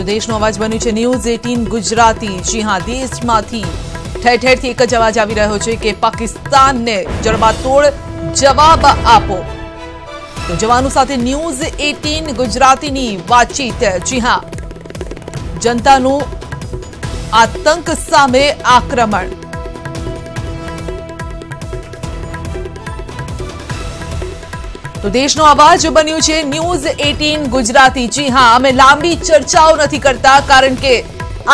તો દેશનો અવાજ બન્યું છે. News eighteen Gujarati. જી હા, દેશમાંથી ઠેર ઠેરથી એક જ અવાજ આવી રહ્યો છે કે પાકિસ્તાનને જડબાતોડ જવાબ આપો. તો જવાનો સાથે ન્યૂઝ એટીન ગુજરાતીની વાતચીત. જી હા, જનતાનું આતંક સામે આક્રમણ. તો દેશનો અવાજ બન્યું છે, ન્યૂઝ એટીન ગુજરાતી. જી હા, અમે લાંબી ચર્ચાઓ નથી કરતા, કારણ કે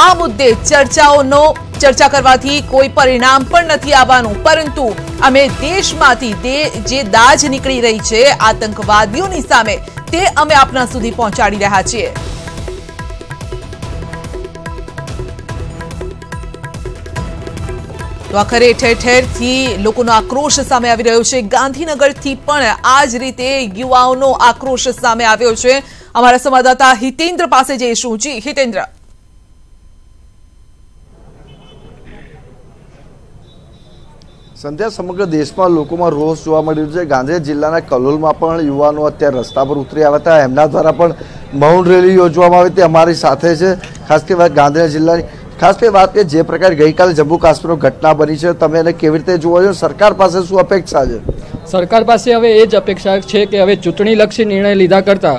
આ મુદ્દે ચર્ચાઓનો, ચર્ચા કરવાથી કોઈ પરિણામ પણ નથી આવવાનું. પરંતુ અમે દેશમાંથી જે દાજ નીકળી રહી છે આતંકવાદીઓની સામે, તે અમે આપના સુધી પહોંચાડી રહ્યા છીએ. તો આખરે ઠેર ઠેરથી લોકોનો આક્રોશ સામે આવી રહ્યો છે. ગાંધીનગરથી પણ આ જ રીતે યુવાઓનો આક્રોશ સામે આવ્યો છે. અમારા સંવાદદાતા હિતેન્દ્ર પાસે જઈશું જી, હિતેન્દ્ર. સંધ્યા, સમગ્ર દેશમાં લોકોમાં રોષ જોવા મળી રહ્યો છે. ગાંધીનગર જિલ્લાના કલોલમાં પણ યુવાનો અત્યારે રસ્તા પર ઉતરી આવ્યા હતા. એમના દ્વારા પણ મૌન રેલી યોજવામાં આવી હતી. અમારી સાથે છે. ખાસ કરી વાત ગાંધીનગર જિલ્લાની ખાસ કરી વાત કે જે પ્રકારે ગઈકાલે જમ્મુ કાશ્મીરમાં ઘટના બની છે, તમે એને કેવી રીતે જુઓ છો? સરકાર પાસે શું અપેક્ષા છે? સરકાર પાસે હવે એ જ અપેક્ષા છે કે હવે ચૂંટણીલક્ષી નિર્ણય લીધા કરતાં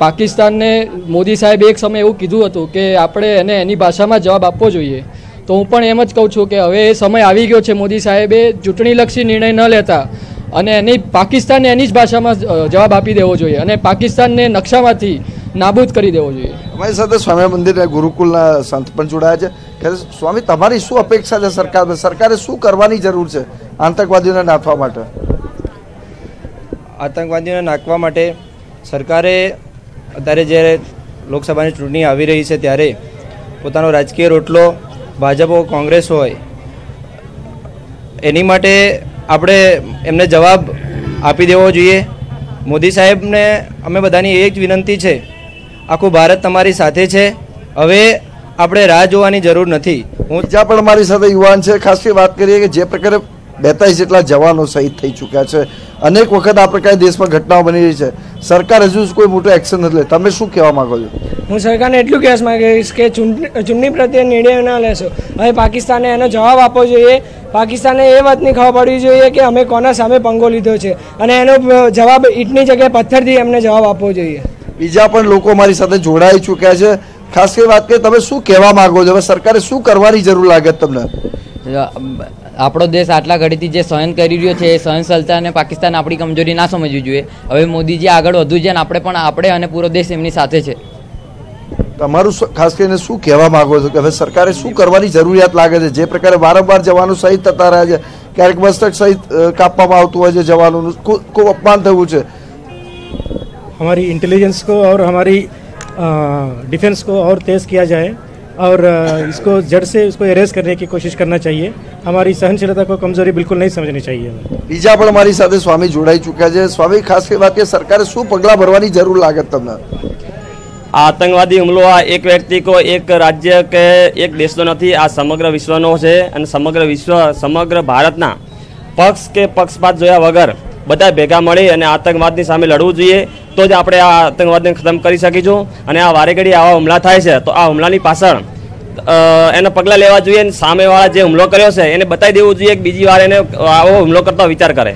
પાકિસ્તાનને મોદી સાહેબે એક સમય એવું કીધું હતું કે આપણે એને એની ભાષામાં જવાબ આપવો જોઈએ. તો હું પણ એમ જ કહું છું કે હવે એ સમય આવી ગયો છે મોદી સાહેબે ચૂંટણીલક્ષી નિર્ણય ન લેતા અને એની પાકિસ્તાનને એની જ ભાષામાં જવાબ આપી દેવો જોઈએ અને પાકિસ્તાનને નકશામાંથી નાબૂદ કરી દેવો જોઈએ. અમારી સાથે સ્વામી મંદિર ગુરુકુલના સંત પણ જોડાયા છે. કે સ્વામી તમારી શું અપેક્ષા છે સરકાર સરકારે શું કરવાની જરૂર છે આતંકવાદીઓને નાથવા માટે? આતંકવાદીઓને નાખવા માટે સરકારે અત્યારે જ્યારે લોકસભાની ચૂંટણી આવી રહી છે ત્યારે પોતાનો રાજકીય રોટલો ભાજપ હોય કોંગ્રેસ હોય એની માટે આપણે એમને જવાબ આપી દેવો જોઈએ. મોદી સાહેબને અમે બધાની એક જ વિનંતી છે આખું ભારત તમારી સાથે છે. હવે આપણે રાહ જોવાની જરૂર નથી. હું જ્યાં પણ મારી સાથે યુવાન છે. ખાસ કરી વાત કરીએ કે જે પ્રકારે બેતાલીસ જેટલા જવાનો શહીદ થઈ ચૂક્યા છે. અનેક વખત આ પ્રકારે દેશમાં ઘટનાઓ બની રહી છે. સરકાર હજુ કોઈ મોટું એક્શન નથી લે તમે શું કહેવા માંગો છો? હું સરકારને એટલું કહેવા માંગીશ કે ચૂંટણી ચૂંટણી પ્રત્યે નિર્ણય ના લેશો. હવે પાકિસ્તાને એનો જવાબ આપવો જોઈએ. પાકિસ્તાને એ વાતની ખબર પડવી જોઈએ કે અમે કોના સામે પંગો લીધો છે. અને એનો જવાબ ઈંટની જગ્યાએ પથ્થરથી એમને જવાબ આપવો જોઈએ. બીજા પણ લોકો મારી સાથે જોડાઈ ચૂક્યા છે. ખાસ કરી વાત કરીએ તમે શું કહેવા માંગો છો? હવે સરકારે શું કરવાની જરૂર લાગે તમને? આપણો દેશ આટલા ઘડીથી જે સહન કરી રહ્યો છે એ સહનશીલતા અને પાકિસ્તાન આપણી કમજોરી ના સમજવી જોઈએ. હવે મોદીજી આગળ વધુ છે અને આપણે પણ આપણે અને પૂરો દેશ એમની સાથે છે. તમારું ખાસ કરીને શું કહેવા માંગો છો? કે હવે સરકારે શું કરવાની જરૂરિયાત લાગે છે? જે પ્રકારે વારંવાર જવાનો શહીદ થતા રહ્યા છે. ક્યારેક મસ્તક સહિત કાપવામાં આવતું હોય છે જવાનોનું ખૂબ ખૂબ અપમાન થયું છે. हमारी इंटेलिजेंस को और हमारी डिफेंस को और तेज़ किया जाए और अ, इसको जड़ से इसको एरेज करने की कोशिश करना चाहिए हमारी सहनशीलता को कमज़ोरी बिल्कुल नहीं समझनी चाहिए हमें બીજા પણ અમારી સાથે સ્વામી જોડાઈ ચૂક્યા છે સ્વામી ખાસ કરી વાત કે સરકારે શું પગલાં ભરવાની જરૂર લાગે છે તમને આ આતંકવાદી હુમલો આ એક વ્યક્તિ કો એક રાજ્ય કે એક દેશનો નથી આ સમગ્ર વિશ્વનો છે અને સમગ્ર વિશ્વ સમગ્ર ભારતના પક્ષ કે પક્ષપાત જોયા વગર બધા ભેગા મળી અને આતંકવાદની સામે લડવું જોઈએ તો જ આપણે આ આતંકવાદને ખતમ કરી શકીશું. અને આ વારે ઘડી આવા હુમલા થાય છે તો આ હુમલાની પાછળ એના પગલાં લેવા જોઈએ અને સામેવાળા જે હુમલો કર્યો છે એને બતાવી દેવું જોઈએ કે બીજી વાર એને આવો હુમલો કરતા વિચાર કરે.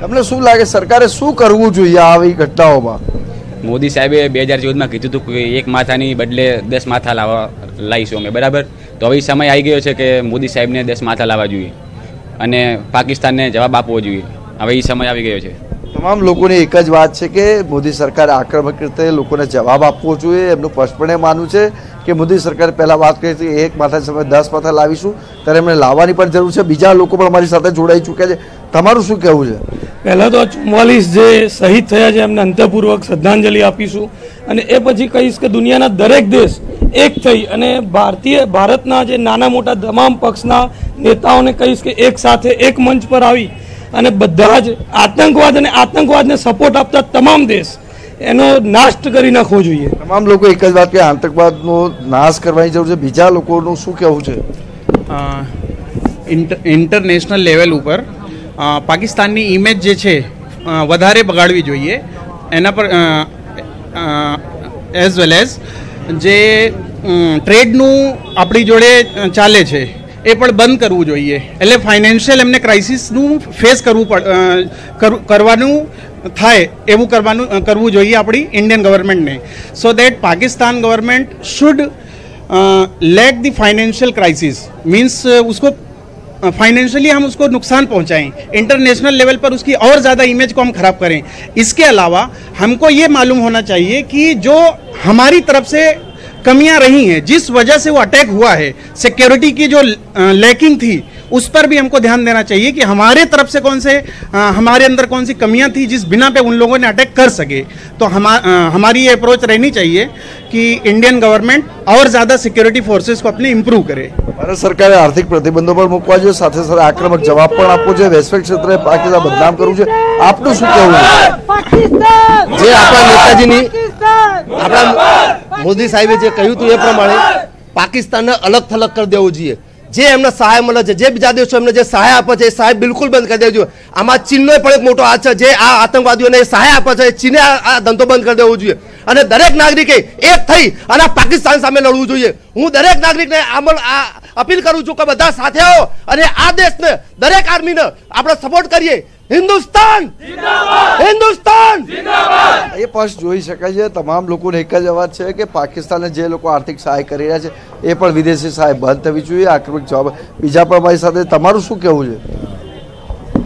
તમને શું લાગે સરકારે શું કરવું જોઈએ આવી ઘટનાઓમાં? મોદી સાહેબે બે હજાર ચૌદમાં કીધું હતું કે એક માથાની બદલે દસ માથા લાવવા લાવીશું અમે બરાબર? તો હવે સમય આવી ગયો છે કે મોદી સાહેબને દસ માથા લાવવા જોઈએ અને પાકિસ્તાનને જવાબ આપવો જોઈએ. હવે એ સમય આવી ગયો છે. તમામ લોકોની એક જ વાત છે કે મોદી સરકારે આક્રમક રીતે લોકોને જવાબ આપવો જોઈએ એમનું સ્પષ્ટપણે માનવું છે કે મોદી સરકારે પહેલાં વાત કરી હતી એક માથા સમય દસ માથા લાવીશું ત્યારે એમને લાવવાની પણ જરૂર છે. બીજા લોકો પણ અમારી સાથે જોડાઈ ચૂક્યા છે. તમારું શું કહેવું છે? પહેલાં તો ચુમ્માલીસ જે શહીદ થયા છે એમને અંતપૂર્વક શ્રદ્ધાંજલિ આપીશું. અને એ પછી કહીશ કે દુનિયાના દરેક દેશ એક થઈ અને ભારતીય ભારતના જે નાના મોટા તમામ પક્ષના નેતાઓને કહીશ કે એક સાથે એક મંચ પર આવી અને બધા જ આતંકવાદ અને આતંકવાદને સપોર્ટ આપતા તમામ દેશ એનો નાશ કરી નાખવો જોઈએ. તમામ લોકો એક જ વાત કે આતંકવાદનો નાશ કરવાની જરૂર છે. બીજા લોકોનું શું કહેવું છે? ઇન્ટરનેશનલ લેવલ ઉપર પાકિસ્તાનની ઇમેજ જે છે વધારે બગાડવી જોઈએ. એના પર એઝ વેલ એઝ જે ટ્રેડનું આપણી જોડે ચાલે છે. એ પણ બંધ કરવું જોઈએ. એટલે ફાઇનાન્શિયલ એમને ક્રાઇસિસનું ફેસ કરવું કરવાનું થાય એવું કરવાનું કરવું જોઈએ આપણી Indian ગવર્મેન્ટને so that Pakistan government should leg the financial crisis means उसको फाइनेंशियली हम उसको नुकसान पहुंचाएँ. इंटरनेशनल लेवल पर उसकी और ज़्यादा इमेज को हम ख़राब करें. इसके अलावा हमको ये मालूम होना चाहिए कि जो हमारी तरफ़ से कमियां रही हैं जिस वजह से वो अटैक हुआ है सिक्योरिटी की जो लैकिंग थी उस पर भी हमको ध्यान देना चाहिए कि हमारे तरफ से कौन से अ, हमारे अंदर कौन सी कमियां थी जिस बिना पे उन लोगों ने अटैक कर सके तो हमा अ, हमारी ये अप्रोच रहनी चाहिए कि इंडियन गवर्नमेंट और ज़्यादा सिक्योरिटी फोर्सेस को अपने इम्प्रूव करे ભારત સરકારે આર્થિક પ્રતિબંધો પણ મૂકવા જોઈએ સાથે સાથે આક્રમક જવાબ પણ આપવો જોઈએ વૈશ્વિક ક્ષેત્રે પાકિસ્તાન બદનામ કરવું છે આપનું શું કહેવું છે જે આપણા નેતાજીની આપણા મોદી સાહેબે જે કહ્યું હતું એ પ્રમાણે પાકિસ્તાનને અલગ થલગ કરી દેવું જોઈએ. જે એમને સહાય મળે છે, જે બીજા દેશો એમને જે સહાય આપે છે, એ સહાય બિલકુલ બંધ કરી દેવું જોઈએ. આમાં ચીનનો પણ એક મોટો હાથ છે, જે આ આતંકવાદીઓને સહાય આપે છે ચીને આ ધંધો બંધ કરી દેવો જોઈએ. અને દરેક નાગરિકે એક થઈ અને પાકિસ્તાન સામે લડવું જોઈએ. હું દરેક નાગરિકને આમલ આ અપીલ કરું છું કે બધા સાથે આવો અને આ દેશને દરેક આર્મીને આપણે સપોર્ટ કરીએ. હિન્દુસ્તાન! હિન્દુસ્તાન! એ પક્ષ જોઈ શકાય છે. તમામ લોકોને એક જ અવાજ છે કે પાકિસ્તાને જે લોકો આર્થિક સહાય કરી રહ્યા છે એ પણ વિદેશી સહાય બંધ થવી જોઈએ. આક્રમક જવાબ. બીજા પણ મારી સાથે તમારું શું કહેવું છે?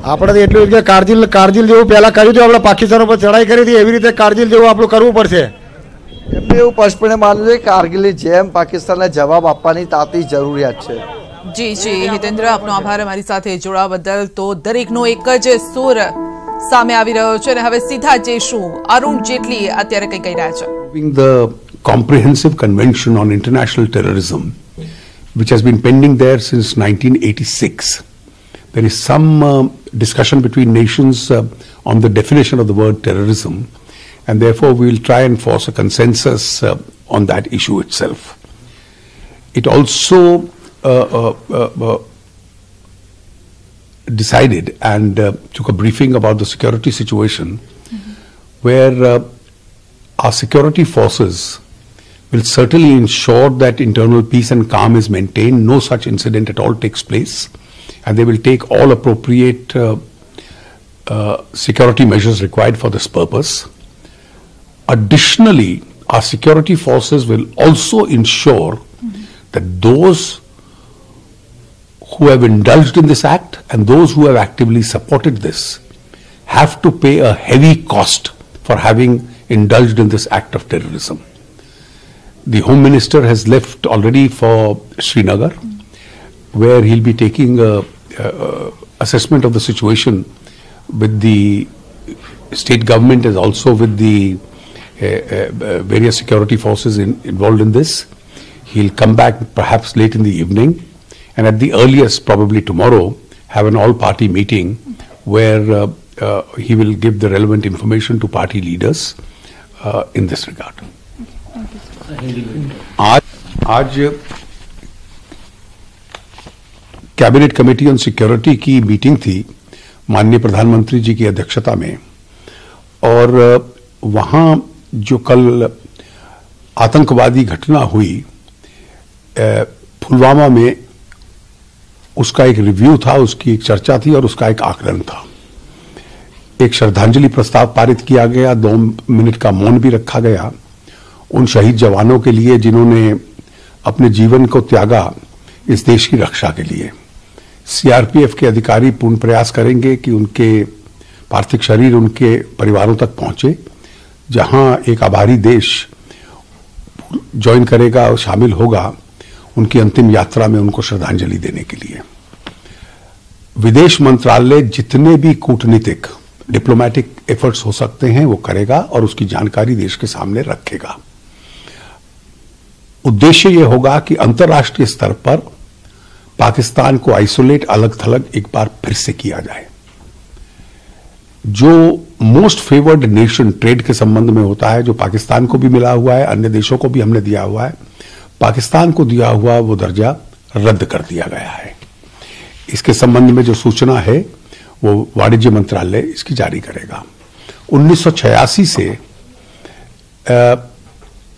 આપણે તો એટલું કે કારગિલ કારગિલ જેવું પહેલાં કર્યું હતું આપણે પાકિસ્તાન ઉપર ચડાઈ કરી હતી એવી રીતે કારગિલ જેવું આપણું કરવું પડશે. એમને એવું સ્પષ્ટપણે માનવું છે કે કારગિલની જેમ પાકિસ્તાનને જવાબ આપવાની તાતી જરૂરિયાત છે. જી જી હિતેન્દ્ર આપનો આભાર અમારી સાથે જોડાવા બદલ તો દરેકનો એક જ સુર સામે આવી રહ્યો છે અને હવે સીધા જઈશું અરુણ જેટલી અત્યારે કઈ કહી રહ્યા છે Approving the Comprehensive Convention on International Terrorism, which has been pending there since 1986. There is some uh, discussion between nations uh, on the definition of the word terrorism, and therefore we will try and force a consensus uh, on that issue itself. It also uh, uh, uh, uh, decided and uh, took a briefing about the security situation where uh, our security forces will certainly ensure that internal peace and calm is maintained, no such incident at all takes place, and they will take all appropriate uh, uh, security measures required for this purpose. Additionally, our security forces will also ensure that those who have indulged in this act and those who have actively supported this have to pay a heavy cost for having indulged in this act of terrorism. The Home Minister has left already for Srinagar, where he'll be taking a, a- assessment of the situation with the state government as also with the uh, uh, various security forces in, involved in this. He'll come back perhaps late in the evening, and at the earliest, probably tomorrow, have an all-party meeting where uh, uh, he will give the relevant information to party leaders uh, in this regard. आज आज cabinet committee on security की meeting थी माननीय प्रधानमंत्री जी की अध्यक्षता में और वहाँ जो कल आतंकवादी घटना हुई पुलवामा में उसका एक रिव्यू था, उसकी एक चर्चा थी और उसका एक आकलन था। एक श्रद्धांजलि प्रस्ताव पारित किया गया, दो मिनट का मौन भी रखा गया। उन शहीद जवानों के लिए जिन्होंने अपने जीवन को त्यागा इस देश की रक्षा के लिए। सीआरपीएफ के अधिकारी पूर्ण प्रयास करेंगे कि उनके पार्थिव शरीर उनके परिवारों तक पहुँचे, जहाँ एक आभारी देश ज्वाइन करेगा और शामिल होगा। उनकी अंतिम यात्रा में उनको श्रद्धांजलि देने के लिए। विदेश मंत्रालय जितने भी कूटनीतिक डिप्लोमेटिक एफर्ट्स हो सकते हैं, वो करेगा और उसकी जानकारी देश के सामने रखेगा। उद्देश्य ये होगा कि अंतर्राष्ट्रीय स्तर पर पाकिस्तान को आइसोलेट अलग थलग एक बार फिर से किया जाए। जो मोस्ट फेवर्ड नेशन ट्रेड के संबंध में होता है, जो पाकिस्तान को भी मिला हुआ है, अन्य देशों को भी हमने दिया हुआ है पाकिस्तान को दिया हुआ वो दर्जा रद्द कर दिया गया है। इसके संबंध में जो सूचना है, वो वाणिज्य मंत्रालय इसकी जारी करेगा। 1986 से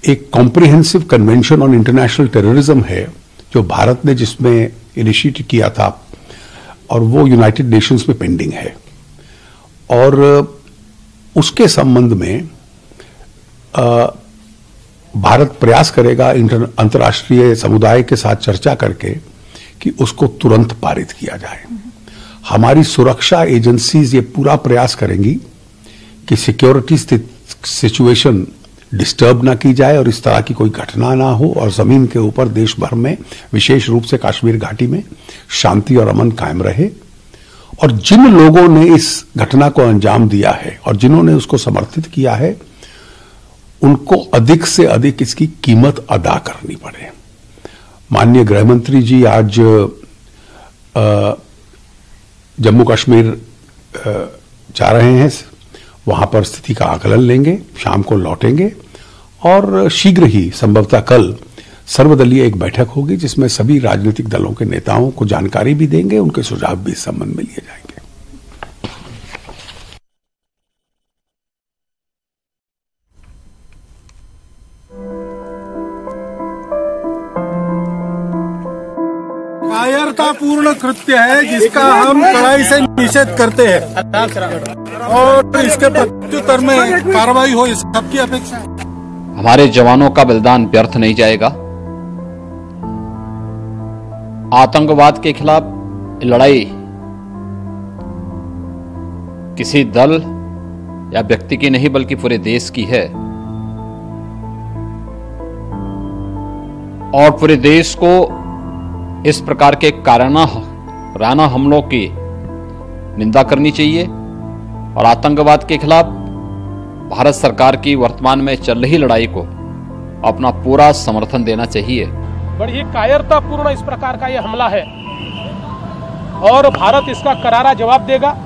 एक comprehensive convention on international terrorism है, जो भारत ने जिसमें इनिशिएट किया था, और वो यूनाइटेड नेशंस में पेंडिंग है। और उसके संबंध में भारत प्रयास करेगा अंतर्राष्ट्रीय समुदाय के साथ चर्चा करके कि उसको तुरंत पारित किया जाए। हमारी सुरक्षा एजेंसीज ये पूरा प्रयास करेंगी कि सिक्योरिटी सिचुएशन डिस्टर्ब ना की जाए और इस तरह की कोई घटना ना हो और ज़मीन के ऊपर देश भर में, विशेष रूप से कश्मीर घाटी में, शांति और अमन कायम रहे। और जिन लोगों ने इस घटना को अंजाम दिया है और जिन्होंने उसको समर्थित किया है उनको अधिक से अधिक इसकी कीमत अदा करनी पड़े। माननीय गृहमंत्री जी आज जम्मू कश्मीर जा रहे हैं। वहाँ पर स्थिति का आकलन लेंगे, शाम को लौटेंगे और शीघ्र ही, संभवतः कल, सर्वदलीय एक बैठक होगी जिसमें सभी राजनीतिक दलों के नेताओं को जानकारी भी देंगे, उनके सुझाव भी इस संबंध में लिए जाएँगे। कृत्य है जिसका हम कड़ाई से निषेध करते हैं। और इसके प्रत्युत्तर में कार्रवाई हो, इस सबकी अपेक्षा हमारे जवानों का बलिदान व्यर्थ नहीं जाएगा। आतंकवाद के खिलाफ लड़ाई किसी दल या व्यक्ति की नहीं, बल्कि पूरे देश की है। और पूरे देश को इस प्रकार के कारणा राना हमलों की निंदा करनी चाहिए और आतंकवाद के खिलाफ भारत सरकार की वर्तमान में चल रही लड़ाई को अपना पूरा समर्थन देना चाहिए। बड़ी कायरतापूर्ण इस प्रकार का यह हमला है। और भारत इसका करारा जवाब देगा।